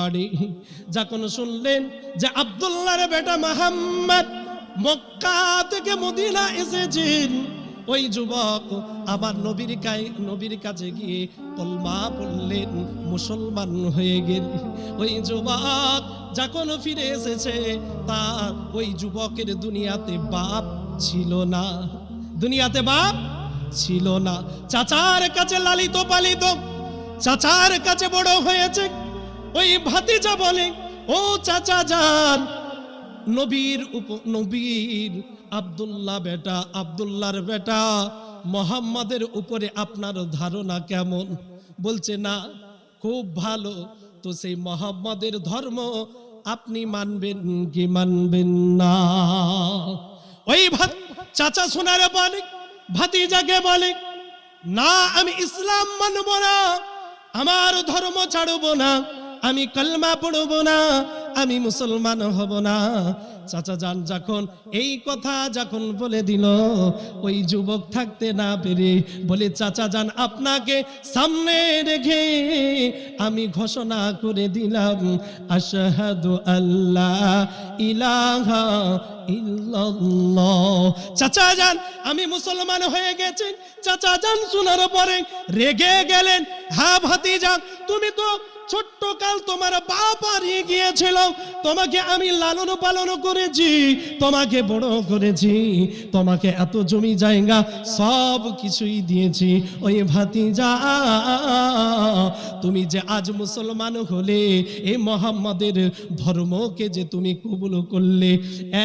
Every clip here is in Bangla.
বাড়ি যখন শুনলেন যে আব্দুল্লাহর বেটা মাহাম্মদ মক্কা থেকে মদিনা এসেছেন, ওই যুবক আবার নবীর নবীর কাছে গিয়ে কলমা পড়লেন মুসলমান হয়ে গেল। ওই যুবক যখন ফিরে এসেছে, তার ওই যুবকের দুনিয়াতে বাপ ছিল না। দুনিয়াতে বাপ ছিল না। চাচার কাছে লালিত পালিত, চাচার কাছে বড় হয়েছে। ওই ভাতিজা বলে, ও চাচা যান। নবীর উপ, নবীর আব্দুল্লাহ বেটা, আব্দুল্লাহর বেটা, মোহাম্মদের উপরে আপনার ধারণা কেমন? বলছে, না, খুব ভালো। তো সেই মোহাম্মদের ধর্ম আপনি মানবেন কি মানবেন না? ওই ভাত, চাচা শোনার বলে, ভাতিজাকে বলে, না, আমি ইসলাম মানব না। আমার ধর্ম ছাড়ব না। আমি কলমা পড়ব না, আমি মুসলমান হব না। চাচা যান যখন, এই কথা যখন বলে দিল, ওই যুবক থাকতে না পেরে বলে, চাচা যান, আপনাকে সামনে রেখে আমি ঘোষণা করে দিলাম, আশহাদু আল্লাহ ইলাহা ইল্লাল্লাহ। চাচা যান, আমি মুসলমান হয়ে গেছি। চাচা যান, শোনার পরে রেগে গেলেন হ্যাঁ ভাতিজা, তুমি তো ছোট্ট কাল তোমার বাপ হারিয়ে গিয়েছিল। তোমাকে আমি লালন পালন করেছি, তোমাকে বড় করেছি, তোমাকে এত জমি জায়গা সব কিছুই দিয়েছি। ওই ভাতিজা, তুমি যে আজ মুসলমান হলে এই মোহাম্মদের ধর্মকে যে তুমি কবুল করলে,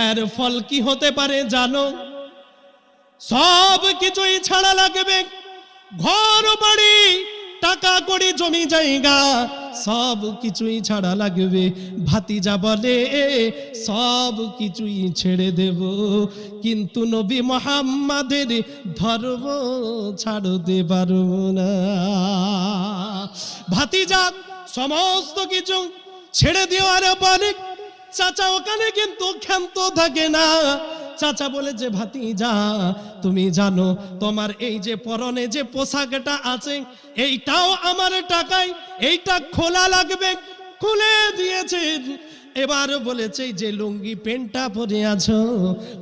এর ফল কি হতে পারে জানো? সব কিছুই ছাড়া লাগবে। ঘর বাড়ি, টাকা কড়ি, জমি জায়গা সব কিছুই ছাড়া লাগবে। ভাতিজা বলে, সব কিছুই ছেড়ে দেব। কিন্তু নবী মোহাম্মদের ধর্ম ছাড়তে পারব না। ভাতিজা, সমস্ত কিছু ছেড়ে দেওয়ার পরে চাচা ওখানে কিন্তু ক্ষান্ত থাকে না। চাচা বলে যে ভাতি যা তুমি জানো তোমার এই যে পরনে যে পোশাকটা আছে, এইটাও আমার টাকায়, এইটা খোলা লাগবে, খুলে দিয়েছেন। এবার বলেছে যে লুঙ্গি পেন্টটা পরে আছো,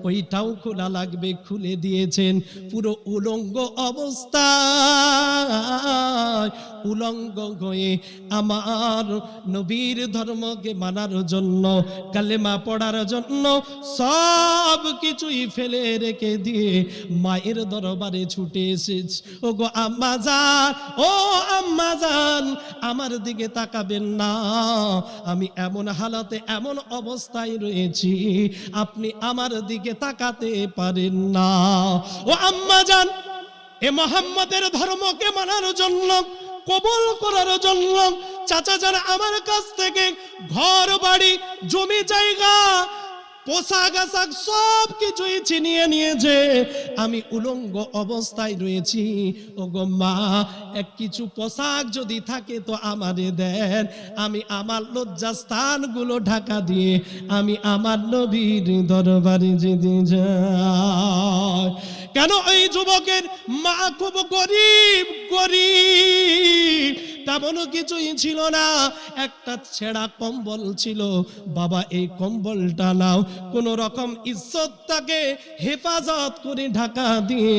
ওইটাও খোলা লাগবে, খুলে দিয়েছেন। পুরো উলঙ্গ অবস্থা উলঙ্গ হয়ে আমার নবীর ধর্মকে মানার জন্য, কালেমা পড়ার জন্য সব কিছুই ফেলে রেখে দিয়ে মায়ের দরবারে ছুটে এসেছে। ও গো আম্মা যান, ও আম্মা যান, আমার দিকে তাকাবেন না। আমি এমন হালাতে এমন অবস্থায় রয়েছি, আপনি আমার দিকে তাকাতে পারেন না। ও আম্মা যান এ মোহাম্মদের ধর্মকে মানার জন্য, কবল করার জন্য, চাচা যারা আমার কাছ থেকে ঘর বাড়ি জমি জায়গা পোশাক আশাক সব কিছুই ছিনিয়ে নিয়েছে। আমি উলঙ্গ অবস্থায় রয়েছি। ও গো মা, এক কিছু পোশাক যদি থাকে তো আমারে দেন। আমি আমার লজ্জাস্থানগুলো ঢাকা দিয়ে আমি আমার নবীর দরবারে যেতে যাই। কেন এই যুবকের মা খুব গরিব গরিব? তেমন কিছুই ছিল না। একটা ছেঁড়া কম্বল ছিল। বাবা, এই কম্বলটা নাও। কোন রকম ইজ্জতটাকে হেফাজত করে ঢাকা দিয়ে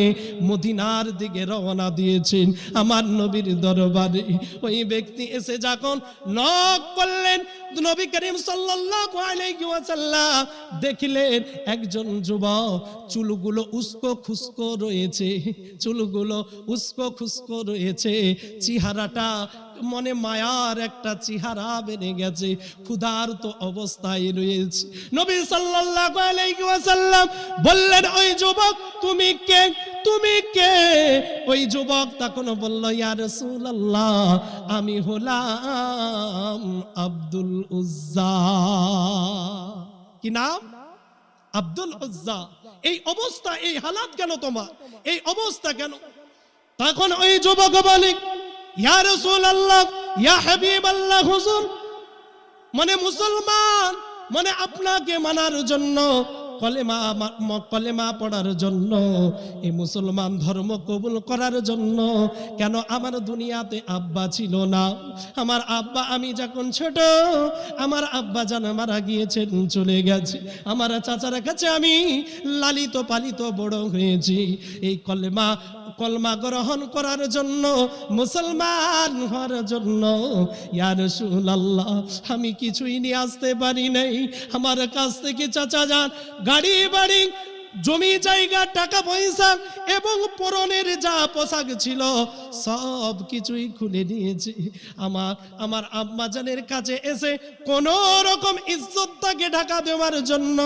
মদিনার দিকে রওনা দিয়েছেন আমার নবীর দরবারে। ওই ব্যক্তি এসে যখন নক করলেন, নবী করিম সাল্লাল্লাহু আলাইহি ওয়াসাল্লাম দেখলেন একজন যুবক চুলগুলো উস্কো খুস্কো রয়েছে। চুলগুলো উস্কো খুস্কো রয়েছে। চেহারাটা মনে মায়ার একটা চেহারা বেড়ে গেছে। ক্ষুধার্ত অবস্থায় রয়েছে। নবী সাল্লাল্লাহু বললেন, ওই যুবক, তুমি কে? তুমি কে? ওই যুবক তখন বলল, ইয়া রাসূলুল্লাহ, আমি হলাম আব্দুল উজ্জা। কি নাম? আব্দুল উজ্জা। এই অবস্থা, এই হালাত কেন তোমার? এই অবস্থা কেন? তখন ওই যুবক বলে ইয়া রাসূলুল্লাহ, ইয়া হাবিবাল্লাহ, হুজুর। মানে মুসলমান মানে আপনাকে মানার জন্য, কলেমা কলেমা পড়ার জন্য, এই মুসলমান ধর্ম কবুল করার জন্য, কেন আমার দুনিয়াতে আব্বা ছিল না? আমার আব্বা, আমি যখন ছোট, আমার আব্বা জান মারা গিয়েছেন, চলে গেছে। আমার চাচার কাছে আমি লালিত পালিত বড় হয়েছি। এই কলেমা কলমা গ্রহণ করার জন্য, মুসলমান হওয়ার জন্য। ইয়ার আল্লাহ আমি কিছুই নিয়ে আসতে পারি নাই। আমার কাছ থেকে চাচা যান, গাড়ি বাড়ি জমি জায়গা, টাকা পয়সা এবং পরনের যা পোশাক ছিল, সব কিছুই খুলে নিয়েছি। আমার আমার আম্মাজানের কাছে এসে কোন রকম ইজ্জতটাকে ঢাকা দেওয়ার জন্য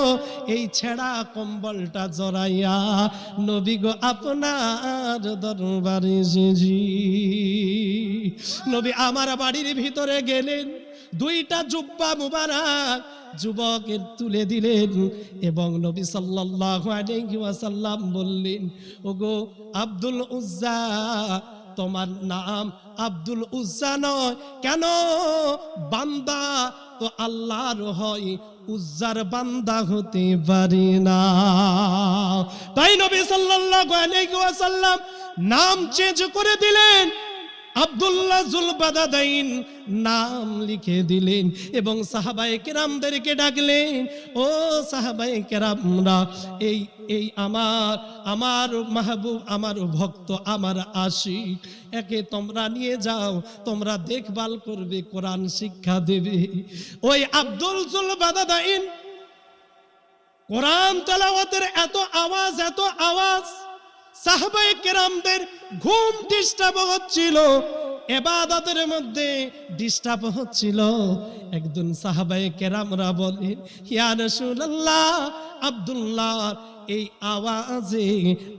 এই ছেঁড়া কম্বলটা জড়াইয়া, নবী গো, আপনার দরবারে এসেছি। নবী আমার বাড়ির ভিতরে গেলেন। দুইটা জুব্বা মুবারক যুবকের তুলে দিলেন এবং নবী সাল্লাল্লাহু আলাইহি ওয়াসাল্লাম বললেন, ওগো আব্দুল উজ্জা, তোমার নাম আব্দুল উজ্জা নয়। কেন? বান্দা তো আল্লাহর হয়, উজ্জার বান্দা হতে পারি না। তাই নবী সাল্লাল্লাহু আলাইহি ওয়াসাল্লাম নাম চেঞ্জ করে দিলেন। আব্দুল্লাহ জুলবাদাদাইন নাম লিখে দিলেন এবং সাহাবায়ে কেরামদেরকে ডাকলেন, ও সাহাবায়ে কেরামরা, এই এই আমার আমার মাহবুব, আমার ভক্ত, আমার আশিক, একে তোমরা নিয়ে যাও, তোমরা দেখভাল করবে, কোরআন শিক্ষা দেবে। ওই আব্দুল জুলবাদাদাইন কোরআন তেলাওয়াতের এত আওয়াজ এত আওয়াজ সাহাবায়ে কেরামদের ঘুম ডিস্টার্ব হচ্ছিল, এবাদতের মধ্যে ডিস্টার্ব হচ্ছিল। একজন সাহাবায়ে কেরামরা বলেন ইয়া আব্দুল্লাহ, এই আওয়াজে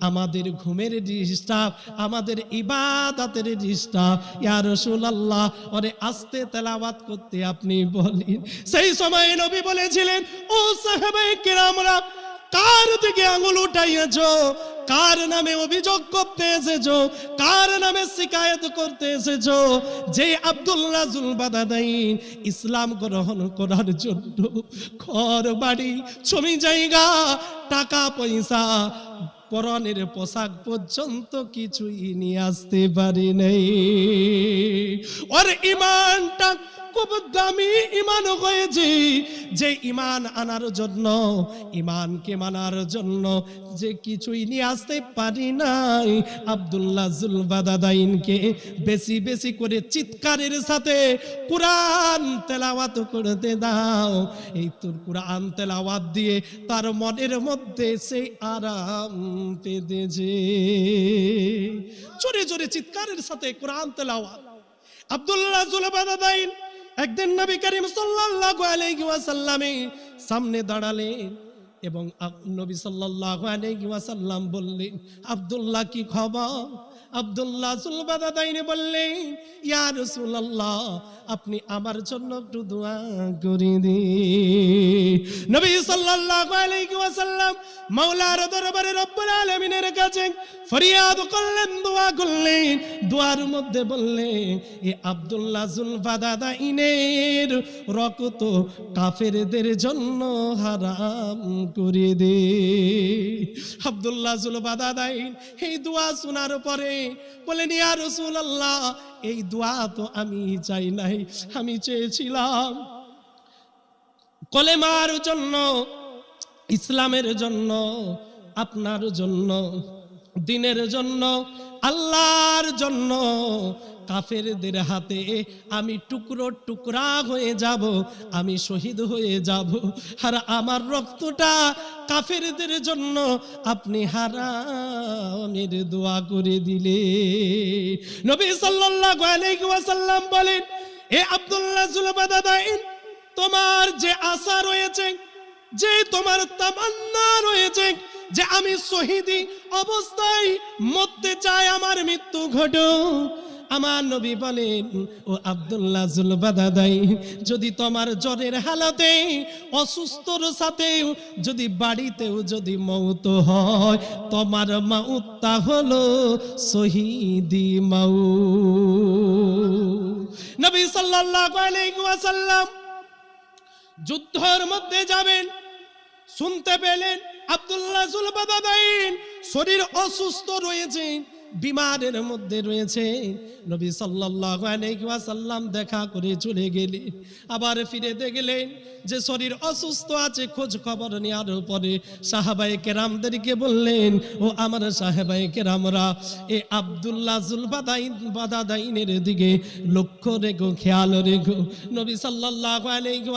আমাদের ঘুমের ডিস্টার্ব আমাদের ইবাদতের ডিস্টার্ব ইয়া রাসূলুল্লাহ, ওরে আস্তে তেলাওয়াত করতে আপনি বলেন। সেই সময় নবী বলেছিলেন, ও সাহাবায়ে কেরামরা কার দিকে আঙুল উঠাইয়াছো? কার নামে অভিযোগ করতে এসেছ? কার নামে শিকায়ত করতে এসেছ? যে আব্দুল্লাহ জুলবাদাদাইন ইসলাম গ্রহণ করার জন্য ঘর, বাড়ি, জমি, জায়গা, টাকা, পয়সা, পরনের পোশাক পর্যন্ত কিছুই নিয়ে আসতে পারি নাই। ওর ইমানটা ইমান হয়েছে। যে ইমান আনার মানার জন্য যে কিছুই নিয়ে আসতে পারি নাই, আব্দুল্লাহ বেশি বেশি করে চিৎকারের সাথে কোরআন তেলাওয়াত করতে দাও। এই তোর কোরআন তেলাওয়াত দিয়ে তার মনের মধ্যে সেই আরাম পেতেছে। জোরে জোরে চিৎকারের সাথে কোরআন তেলাওয়াত। আব্দুল্লাহ জুলবাদাদাইন একদিন নবী করিম সাল্লাল্লাহু আলাইহি ওয়াসাল্লামে সামনে দাঁড়ালেন এবং নবী সাল্লাল্লাহু আলাইহি ওয়াসাল্লাম বললেন, আব্দুল্লাহ, কি খবর? আব্দুল্লাহ সুলবাদাদাইনে বললেন, ইয়া রাসূলুল্লাহ, আপনি আমার জন্য একটু দোয়া করে দিন। নবী সাল্লাল্লাহু আলাইহি ওয়াসাল্লাম মাওলার দরবারে রব্বুল আলামিনের কাছে ফরিয়াদ করলেন, দোয়া করলেন। দোয়ার মধ্যে বললেন, এ আব্দুল্লাহ জুলফাদাদা ইনের রক্ত কাফেরদের জন্য হারাম করে দে। আব্দুল্লাহ জুলফাদাদাইন এই দোয়া শোনার পরে বলেন, ইয়া রাসূলুল্লাহ, এই দোয়া তো আমি চাই নাই, আমি চেয়েছিলাম কলেমার জন্য, ইসলামের জন্য, আপনার জন্য, দিনের জন্য, আল্লাহর জন্য কাফেরদের হাতে আমি টুকরো টুকরা হয়ে যাব, আমি শহীদ হয়ে যাব। আর আমার রক্তটা কাফেরদের জন্য আপনি হারামের দোয়া করে দিলে। নবী সাল্লাল্লাহু আলাইহি ওয়াসাল্লাম বলেন, এ আব্দুল্লাহ জুলবাদাদাইন তোমার যে আশা রয়েছে, যে তোমার তামান্না রয়েছে, যে আমি শহীদি অবস্থায় মরতে চাই, আমার মৃত্যু ঘটো আমার নবী বলেন, ও আব্দুল্লাহ জুলবাদাদাই যদি তোমার জ্বরের হালতে অসুস্থর সাথেও যদি বাড়িতেও যদি মৌত হয়, তোমার মাউতটা হলো শহীদি মাউ নবী সাল্লাল্লাহু আলাইহি ওয়াসাল্লাম যুদ্ধের মধ্যে যাবেন, শুনতে পেলেন আব্দুল্লাহ জুলবাদাদাইন শরীর অসুস্থ রয়েছে। বিমারের মধ্যে রয়েছে। নবী আলাইহি দেখা করে চলে গেলেন। আবার ফিরে দেখলেন যে শরীর অসুস্থ আছে, খোঁজ খবর নেওয়ার পরে সাহাবায়ে কেরামদেরকে বললেন, ও আমার সাহাবায়ে কেরামরা, এ আব্দুল্লাহ জুলবাদাইন বাদাদাইনের দিকে লক্ষ্য রেখো, খেয়াল রেখো। নবী সাল্লাল্লাহু আলাইহি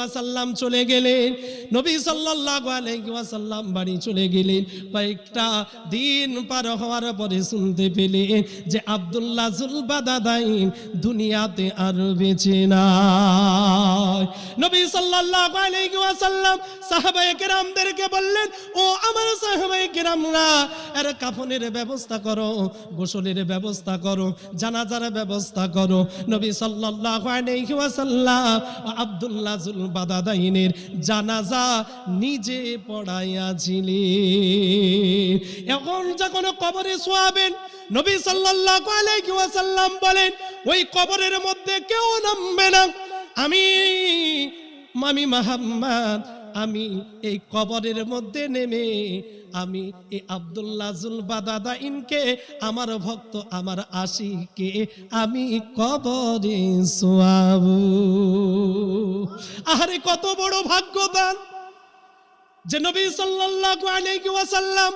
চলে গেলেন। নবী সাল্লাল্লাহু আলাইহি ওয়াসাল্লাম বাড়ি চলে গেলেন। কয়েকটা দিন পার হওয়ার পরে শুনতে পেলেন যে আব্দুল্লাহ জুলবাদাদাইন দুনিয়াতে আর বেঁচে নবী সাল্লাল্লাহু আলাইহি ওয়াসাল্লাম সাহাবায়ে কেরামদেরকে বললেন, ও আমার সাহাবায়ে কেরামরা, এর কাফনের ব্যবস্থা করো, গোসলের ব্যবস্থা করো, জানাজার ব্যবস্থা করো। নবী সাল্লাল্লাহু আলাইহি ওয়াসাল্লাম আব্দুল্লাহ জানাজা নিজে পড়াইয়াছিলেন। এখন যখন কবরে শোয়াবেন নবী সাল্লাল্লাহু আলাইহি ওয়াসাল্লাম বলেন, ওই কবরের মধ্যে কেউ নামবে না। আমি, মামি মাহাম্মদ, আমি এই কবরের মধ্যে নেমে, আমি এই আব্দুল্লাহ জুলবাদাদা ইনকে আমার ভক্ত, আমার আশিকে আমি কবরে শোয়াবো। আহারে, কত বড় ভাগ্যদান যে নবী সাল্লাল্লাহু আলাইহি ওয়াসাল্লাম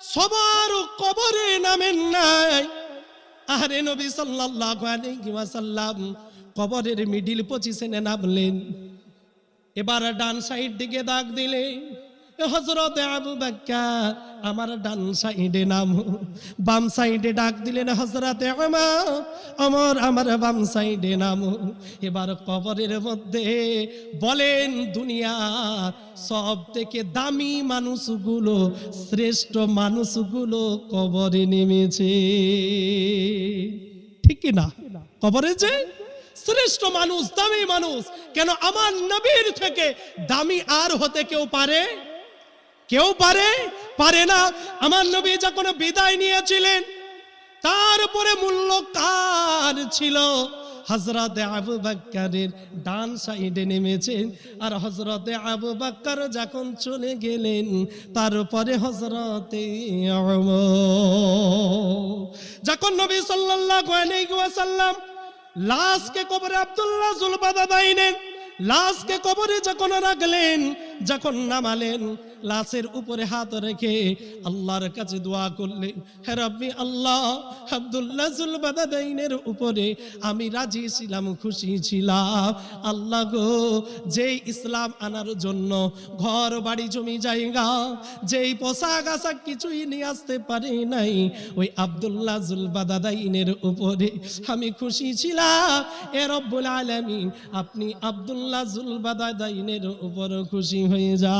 সবার কবরে নামেন নাই। আরে নবী সাল্লাল্লাহু আলাইহি ওয়াসাল্লাম কবরের মিডিল পজিশনে নামলেন। এবার ডান সাইড দিকে দাগ দিলে হজরতে আবু বাক্কার, আমার ডান সাইডে নাম। বাম সাইডে ডাক দিলেন হজরতে আমার আমার আমার বাম সাইডে নাম। এবার কবরের মধ্যে বলেন দুনিয়া সব থেকে দামি মানুষগুলো, শ্রেষ্ঠ মানুষগুলো কবরে নেমেছে। ঠিক না? কবরে যে শ্রেষ্ঠ মানুষ, দামি মানুষ, কেন আমার নবীর থেকে দামি আর হতে কেউ পারে? কেউ পারে? পারে না। আমার নবী যখন বিদায় নিয়েছিলেন তারপরে মূল্য কার ছিল? হজরতে আবু বাক্কারের ডান সাইডে নেমেছেন, আর হজরতে আবু বাক্কার যখন চলে গেলেন তারপরে হজরতে যখন নবী সাল্লাল্লাহু আলাইহি ওয়াসাল্লাম লাশকে কবরে আব্দুল্লাহ জুলবাদা দাইনেন, লাশকে কবরে যখন রাখলেন, যখন নামালেন লাশের উপরে হাত রেখে আল্লাহর কাছে দোয়া করলেন, হে রব্বি আল্লাহ আব্দুল্লাহ জুলবাদা দাইনের উপরে আমি রাজি ছিলাম, খুশি ছিলাম। আল্লাহ গো, যেই ইসলাম আনার জন্য ঘর, বাড়ি, জমি, জায়গা, যেই পোশাক আশাক কিছুই নিয়ে আসতে পারি নাই, ওই আব্দুল্লাহ জুলবাদা দাইনের উপরে আমি খুশি ছিলাম। এ রব্বুল আলামিন, আপনি আব্দুল্লাহ জুলবাদা দাইনের উপর খুশি হয়ে যা।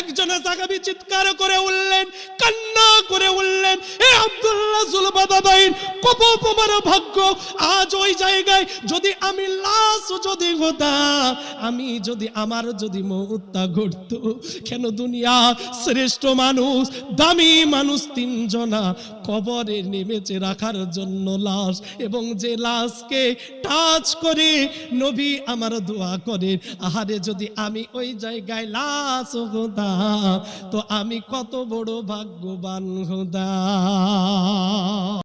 একজনে জাগাবি চিৎকার করে উঠলেন, কান্না করে উঠলেন, এ আব্দুল্লাহ জুলবাদাবাইন কত তোমার ভাগ্য। আজ ওই জায়গায় যদি আমি লাশ যদি হতাম আমি যদি, আমার যদি ঘটত, কেন দুনিয়া শ্রেষ্ঠ মানুষ, দামি মানুষ তিনজনা কবরে নেমেছে রাখার জন্য লাশ এবং যে লাশকে টাচ করে নবী আমার দোয়া করে আহারে যদি আমি ওই জায়গায় লাশ হতাম, তো আমি কত বড় ভাগ্যবান হতাম।